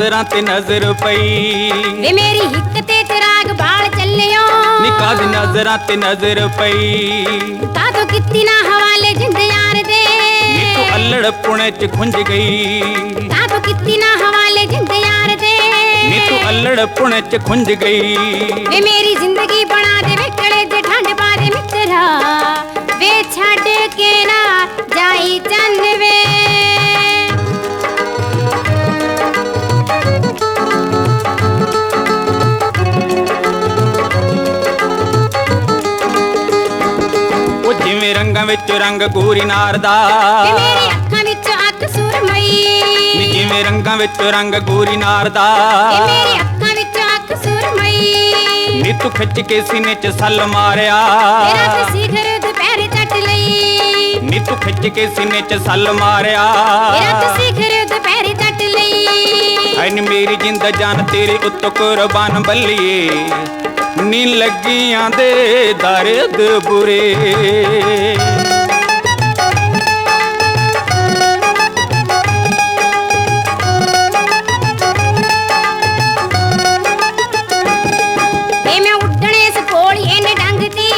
ਨਜ਼ਰਾਂ ਤੇ ਨਜ਼ਰ ਪਈ ਵੇ ਮੇਰੀ ਹਿੱਕ ਤੇ ਚਿਰਾਗ ਬਾਲ ਚੱਲਿਓ ਨਿਕਾਹ ਦੀ ਨਜ਼ਰਾਂ ਤੇ ਨਜ਼ਰ ਪਈ ਕਾਦੋਂ ਕੀਤੀ ਨਾ ਹਵਾਲੇ ਜਿੰਦ ਯਾਰ ਦੇ ਨੀ ਤੂੰ ਅਲੜ ਪੁਣੇ ਚ ਖੁੰਝ ਗਈ ਕਾਦੋਂ ਕੀਤੀ ਨਾ ਹਵਾਲੇ ਜਿੰਦ ਯਾਰ ਦੇ ਨੀ ਤੂੰ ਅਲੜ ਪੁਣੇ ਚ ਖੁੰਝ ਗਈ ਵੇ ਮੇਰੀ ਜ਼ਿੰਦਗੀ ਬਣਾ ਦੇ ਵੇਕੜੇ ਦੇ ਠੰਡ ਪਾ ਜਿਵੇਂ ਰੰਗਾਂ ਵਿੱਚ ਰੰਗ ਗੋਰੀ ਨਾਰ ਦਾ। ਮੇਰੀ ਅੱਖਾਂ ਵਿੱਚ ਅੱਖ ਸੁਰਮਈ। ਨੀ ਜਿਵੇਂ ਰੰਗਾਂ ਵਿੱਚ ਰੰਗ ਗੋਰੀ ਨਾਰ ਦਾ। ਮੇਰੀ ਅੱਖਾਂ ਵਿੱਚ ਅੱਖ ਸੁਰਮਈ। ਨੀ ਤੂੰ ਖਿੱਚ ਕੇ ਸੀਨੇ ਚ ਸੱਲ ਮਾਰਿਆ। ਤੇਰਾ ਤੇ ਸਿਖਰ ਦੁਪਹਿਰ ਚੱਟ ਲਈ। ਨੀ ਤੂੰ ਖਿੱਚ ਕੇ ਸੀਨੇ ਚ ਸੱਲ ਮਾਰਿਆ। ਤੇਰਾ ਤੇ ਸਿਖਰ ਦੁਪਹਿਰ ਚੱਟ ਲਈ। ਐ ਨੀ ਮੇਰੀ ਜਿੰਦ ਜਾਨ ਤੇਰੇ ਉੱਤੋਂ ਕੁਰਬਾਨ ਬੱਲੀਏ। ਨੀ ਲੱਗੀਆਂ ਦੇ ਦਰਦ ਬੁਰੇ। ਵੇ ਮੈਂ ਉੱਡਣੇ ਸਪੋਲੀ ਇਹਨੇ ਡੰਗਤੀ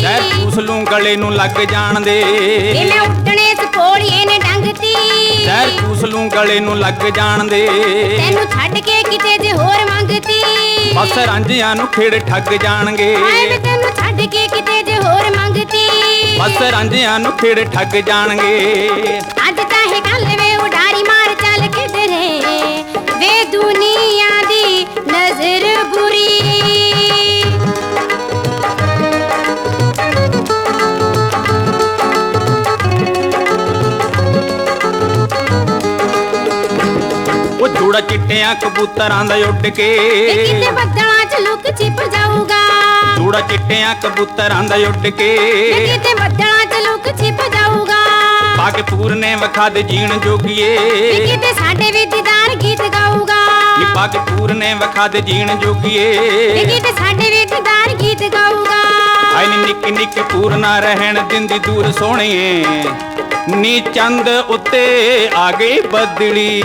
ਜ਼ਹਿਰ ਚੂਸ ਲੂੰ ਗਲੇ ਨੂੰ ਲੱਗ ਜਾਣ ਦੇ। ਵੇ ਮੈਂ ਉੱਡਣੇ ਸਪੋਲੀ ਇਹਨੇ ਡੰਗਤੀ ਜ਼ਹਿਰ ਚੂਸ ਲੂੰ ਗਲੇ ਨੂੰ ਲੱਗ ਜਾਣ ਦੇ। ਬਸ ਰਾਂਝਿਆਂ ਨੂੰ ਖੇੜ ਠੱਗ ਜਾਣਗੇ। ਹਾਏ ਵੇ ਤੈਨੂੰ ਛੱਡ ਕੇ ਕਿਤੇ ਜੇ ਹੋਰ ਮੰਗਤੀ। ਬਸ ਰਾਂਝਿਆਂ ਨੂੰ ਖੇੜ ਠੱਗ ਜਾਣਗੇ। ਅੱਜ ਤਾਂ ਇਹ ਗੱਲ ਵੇ ਉਡਾਰੀ ਮਾਰ ਚੱਲ ਕਿਧਰੇ। ਵੇ ਦੁਨੀਆ ਜੋੜਾ ਚਿੱਟਿਆਂ ਕਬੂਤਰਾਂ ਦਾ ਉੱਡ ਕੇ। ਕਿਤੇ ਬੱਦਲਾਂ 'ਚ ਲੁਕ ਛਿਪ ਜਾਊਗਾ। ਜੋੜਾ ਚਿੱਟਿਆਂ ਕਬੂਤਰਾਂ ਦਾ ਉੱਡ ਕੇ। ਕਿਤੇ ਬੱਦਲਾਂ 'ਚ ਲੁਕ ਛਿਪ ਜਾਊਗਾ। ਪਾ ਕੇ ਪੂਰਨੇ ਵਖਾ ਦੇ ਜੀਣ ਜੋਗੀਏ। ਕਿਤੇ ਸਾਡੇ ਵੀ ਦੀਦਾਰ ਗੀਤ ਗਾਊਗਾ। ਨੀ ਪਾ ਕੇ ਪੂਰਨੇ ਵਖਾ ਦੇ ਜੀਣ ਜੋਗੀਏ। ਕਿਤੇ ਸਾਡੇ ਵੀ ਦੀਦਾਰ ਗੀਤ ਗਾਊਗਾ। ਆਈ ਨੀ ਨਿੱਕੀ ਨਿੱਕੀ ਪੂਰਨਾ ਰਹਿਣ ਦਿੰਦੀ ਦੂਰ ਸੋਹਣੀਏ। ਨੀ ਚੰਦ ਉੱਤੇ ਆ ਗਈ ਬਦਲੀ।